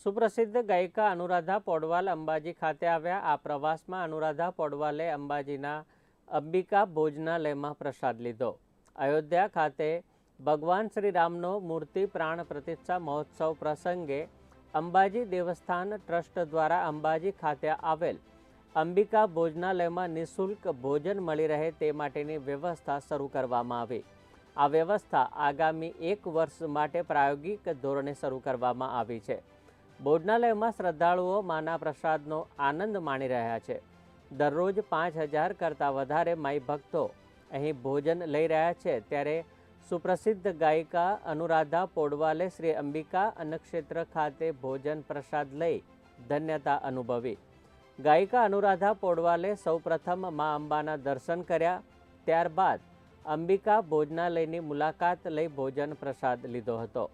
સુપ્રસિદ્ધ ગાયિકા અનુરાધા પોડવાલ અંબાજી ખાતે આવ્યા. આ પ્રવાસમાં અનુરાધા પોડવાલે અંબાજીના અંબિકા ભોજનાલયમાં પ્રસાદ લીધો. અયોધ્યા ખાતે ભગવાન શ્રી રામનો મૂર્તિ પ્રાણ પ્રતિષ્ઠા મહોત્સવ પ્રસંગે અંબાજી દેવસ્થાન ટ્રસ્ટ દ્વારા અંબાજી ખાતે આવેલ અંબિકા ભોજનાલયમાં નિઃશુલ્ક ભોજન મળી રહે તે માટેની વ્યવસ્થા શરૂ કરવામાં આવી. આ વ્યવસ્થા આગામી એક વર્ષ માટે પ્રાયોગિક ધોરણે શરૂ કરવામાં આવી છે. ભોજનાલયમાં શ્રદ્ધાળુઓ માના પ્રસાદનો આનંદ માણી રહ્યા છે. દરરોજ પાંચ હજાર કરતાં વધારે માઈ ભક્તો અહીં ભોજન લઈ રહ્યા છે. ત્યારે સુપ્રસિદ્ધ ગાયિકા અનુરાધા પોડવાલે શ્રી અંબિકા અન્નક્ષેત્ર ખાતે ભોજન પ્રસાદ લઈ ધન્યતા અનુભવી. ગાયિકા અનુરાધા પોડવાલે સૌપ્રથમ મા અંબાના દર્શન કર્યા. ત્યારબાદ અંબિકા ભોજનાલયની મુલાકાત લઈ ભોજન પ્રસાદ લીધો હતો.